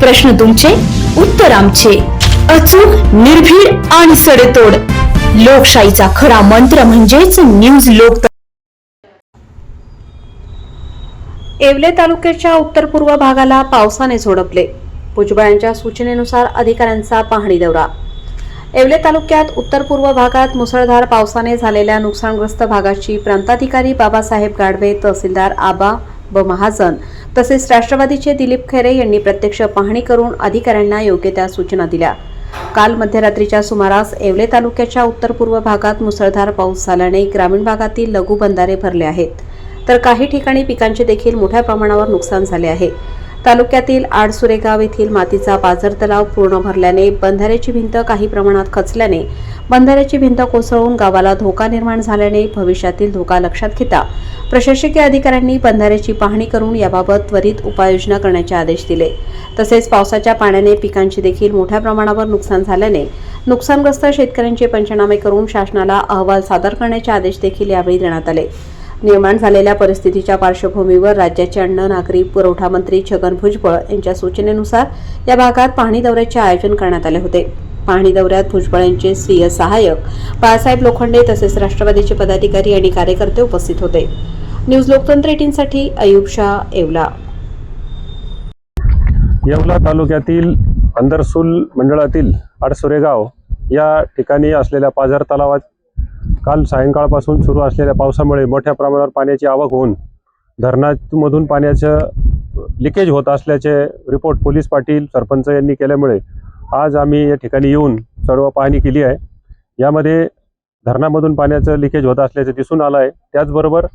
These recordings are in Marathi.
प्रश्न तुमचे उत्तर आमचे. अचूक निर्भीड आणि सडेतोड. लोकशाहीचा खरा मंत्र म्हणजेच न्यूज लोक येवले तालुक्याच्या उत्तर पूर्व भागाला पावसाने झोडपले. भुजबळांच्या सूचनेनुसार अधिकाऱ्यांचा पाहणी दौरा. येवले तालुक्यात उत्तर पूर्व भागात मुसळधार पावसाने झालेल्या नुकसानग्रस्त भागाची प्रांताधिकारी बाबासाहेब गाडवे तहसीलदार आबा व महाजन तसेच राष्ट्रवादीचे दिलीप खैरे यांनी प्रत्यक्ष पाहणी करून अधिकाऱ्यांना योग्य त्या सूचना दिल्या. काल मध्यरात्रीच्या सुमारास येवले तालुक्याच्या उत्तर पूर्व भागात मुसळधार पाऊस झाल्याने ग्रामीण भागातील लघु बंधारे भरले आहेत. तर काही ठिकाणी पिकांचे देखील मोठ्या प्रमाणावर नुकसान झाले आहे. तालुक्यातील आडसुरेगाव येथील मातीचा पाझर तलाव पूर्ण भरल्याने बंधाऱ्याची भिंत काही प्रमाणात खचल्याने बंधाऱ्याची भिंत कोसळून गावाला धोका निर्माण झाल्याने भविष्यातील धोका लक्षात घेता प्रशासकीय अधिकाऱ्यांनी बंधाऱ्याची पाहणी करून याबाबत त्वरित उपाययोजना करण्याचे आदेश दिले. तसेच पावसाच्या पाण्याने पिकांची देखील मोठ्या प्रमाणावर नुकसान झाल्याने नुकसानग्रस्त शेतकऱ्यांचे पंचनामे करून शासनाला अहवाल सादर करण्याचे आदेश देखील यावेळी देण्यात आले. निर्माण झालेल्या परिस्थितीच्या पार्श्वभूमीवर राज्याचे अन्न नागरी पुरवठा मंत्री छगन भुजबळ यांच्या सूचनेनुसार या भागात पाहणी दौऱ्याचे आयोजन करण्यात आले होते. पाहणी दौऱ्यात भुजबळ यांचे स्वीय सहाय्यक बाळासाहेब लोखंडे तसेच राष्ट्रवादीचे पदाधिकारी आणि कार्यकर्ते उपस्थित होते. न्यूज लोकतंत्र एटीनसाठी अयुब शाह येवला. येवला तालुक्यातील अंदरसूल मंडळातील आडसुरेगाव या ठिकाणी असलेल्या पाझर तलावात काल सायंकाळपासून सुरू असलेल्या पावसामुळे मोठ्या प्रमाणावर पाण्याची आवक होऊन धरणामधून पाण्याचं लिकेज होत असल्याचे रिपोर्ट पोलीस पाटील सरपंच यांनी केल्यामुळे आज आम्ही या ठिकाणी येऊन सर्व पाहणी केली आहे. यामध्ये धरणामधून पाण्याचं लिकेज होत असल्याचं दिसून आलं आहे. त्याचबरोबर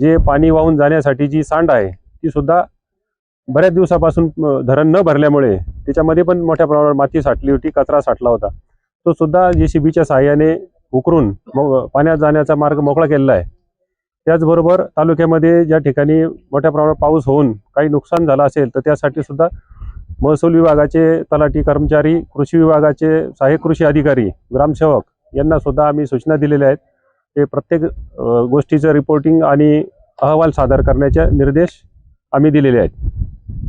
जे पाणी वाहून जाण्यासाठी जी सांड आहे ती सुद्धा बऱ्याच दिवसापासून धरण न भरल्यामुळे त्याच्यामध्ये पण मोठ्या प्रमाणावर माती साठली होती कचरा साठला होता. तो सुद्धा जे सी बीच्या सहाय्याने उकरून मग पाण्यात जाण्याचा मार्ग मोकळा केलेला आहे. त्याचबरोबर तालुक्यामध्ये ज्या ठिकाणी मोठ्या प्रमाणात पाऊस होऊन काही नुकसान झालं असेल तर त्यासाठी सुद्धा महसूल विभागाचे तलाठी कर्मचारी कृषी विभागाचे सहाय्यक कृषी अधिकारी ग्रामसेवक यांना सुद्धा आम्ही सूचना दिलेल्या आहेत. ते प्रत्येक गोष्टीचं रिपोर्टिंग आणि अहवाल सादर करण्याचे निर्देश आम्ही दिलेले आहेत.